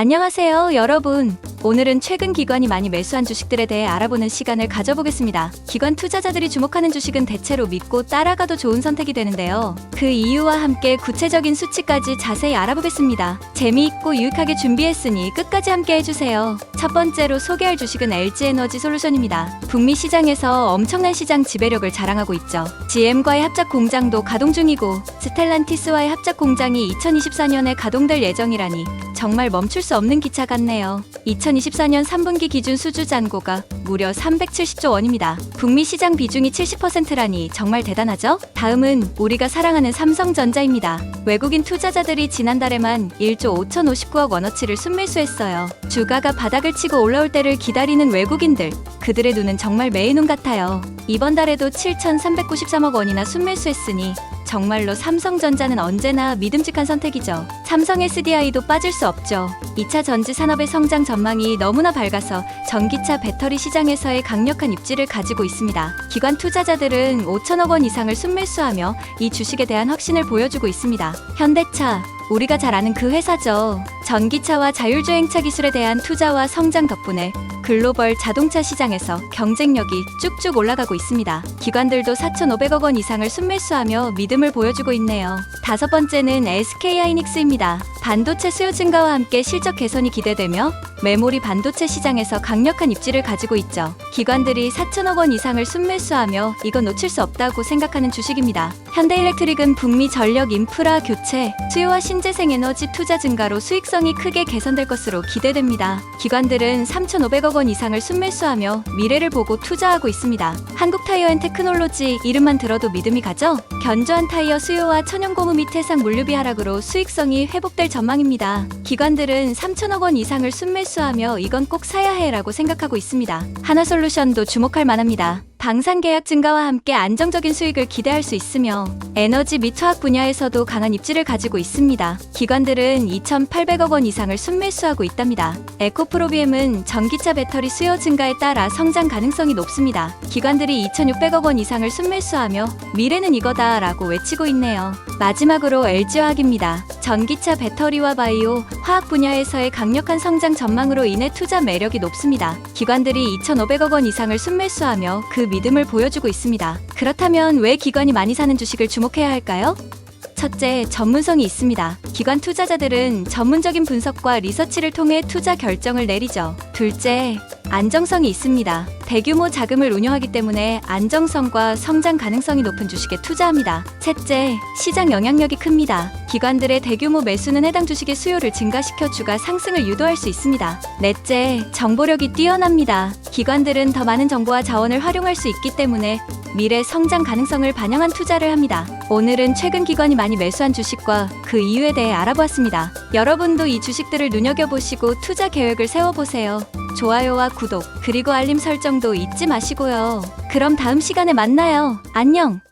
안녕하세요, 여러분. 오늘은 최근 기관이 많이 매수한 주식들에 대해 알아보는 시간을 가져보겠습니다. 기관 투자자들이 주목하는 주식은 대체로 믿고 따라가도 좋은 선택이 되는데요. 그 이유와 함께 구체적인 수치까지 자세히 알아보겠습니다. 재미있고 유익하게 준비했으니 끝까지 함께 해주세요. 첫 번째로 소개할 주식은 LG에너지 솔루션입니다. 북미 시장에서 엄청난 시장 지배력을 자랑하고 있죠. GM과의 합작 공장도 가동 중이고 스텔란티스와의 합작 공장이 2024년에 가동될 예정이라니 정말 멈출 수 없는 기차 같네요. 2024년 3분기 기준 수주 잔고가 무려 370조 원입니다. 북미 시장 비중이 70%라니 정말 대단하죠? 다음은 우리가 사랑하는 삼성전자입니다. 외국인 투자자들이 지난달에만 1조 5,059억 원어치를 순매수했어요. 주가가 바닥을 치고 올라올 때를 기다리는 외국인들, 그들의 눈은 정말 매의 눈 같아요. 이번 달에도 7,393억 원이나 순매수했으니 정말로 삼성전자는 언제나 믿음직한 선택이죠. 삼성 SDI도 빠질 수 없죠. 2차 전지 산업의 성장 전망이 너무나 밝아서 전기차 배터리 시장에서의 강력한 입지를 가지고 있습니다. 기관 투자자들은 5천억 원 이상을 순매수하며 이 주식에 대한 확신을 보여주고 있습니다. 현대차 우리가 잘 아는 그 회사죠. 전기차와 자율주행차 기술에 대한 투자와 성장 덕분에 글로벌 자동차 시장에서 경쟁력이 쭉쭉 올라가고 있습니다. 기관들도 4,500억 원 이상을 순매수하며 믿음을 보여주고 있네요. 다섯 번째는 SK 하이닉스입니다. 반도체 수요 증가와 함께 실적 개선이 기대되며 메모리 반도체 시장에서 강력한 입지를 가지고 있죠. 기관들이 4천억 원 이상을 순매수하며 이건 놓칠 수 없다고 생각하는 주식입니다. 현대일렉트릭은 북미 전력 인프라 교체, 수요와 신재생 에너지 투자 증가로 수익성이 크게 개선될 것으로 기대됩니다. 기관들은 3,500억 원 이상을 순매수하며 미래를 보고 투자하고 있습니다. 한국 타이어 앤 테크놀로지 이름만 들어도 믿음이 가죠? 견조한 타이어 수요와 천연고무 및 해상 물류비 하락으로 수익성이 회복될 전망입니다. 기관들은 3천억 원 이상을 순매수하며 이건 꼭 사야 해라고 생각하고 있습니다. 하나솔루션도 주목할 만합니다. 방산 계약 증가와 함께 안정적인 수익을 기대할 수 있으며 에너지 및 화학 분야에서도 강한 입지를 가지고 있습니다. 기관들은 2,800억 원 이상을 순매수하고 있답니다. 에코프로비엠은 전기차 배터리 수요 증가에 따라 성장 가능성이 높습니다. 기관들이 2,600억 원 이상을 순매수하며 미래는 이거다라고 외치고 있네요. 마지막으로 LG화학입니다. 전기차 배터리와 바이오, 화학 분야에서의 강력한 성장 전망으로 인해 투자 매력이 높습니다. 기관들이 2,500억 원 이상을 순매수하며 그 믿음을 보여주고 있습니다. 그렇다면 왜 기관이 많이 사는 주식을 주목해야 할까요? 첫째, 전문성이 있습니다. 기관 투자자들은 전문적인 분석과 리서치를 통해 투자 결정을 내리죠. 둘째, 안정성이 있습니다. 대규모 자금을 운영하기 때문에 안정성과 성장 가능성이 높은 주식에 투자합니다. 셋째, 시장 영향력이 큽니다. 기관들의 대규모 매수는 해당 주식의 수요를 증가시켜 주가 상승을 유도할 수 있습니다. 넷째, 정보력이 뛰어납니다. 기관들은 더 많은 정보와 자원을 활용할 수 있기 때문에 미래 성장 가능성을 반영한 투자를 합니다. 오늘은 최근 기관이 많이 매수한 주식과 그 이유에 대해 알아보았습니다. 여러분도 이 주식들을 눈여겨보시고 투자 계획을 세워보세요. 좋아요와 구독, 그리고 알림 설정도 잊지 마시고요. 그럼 다음 시간에 만나요. 안녕!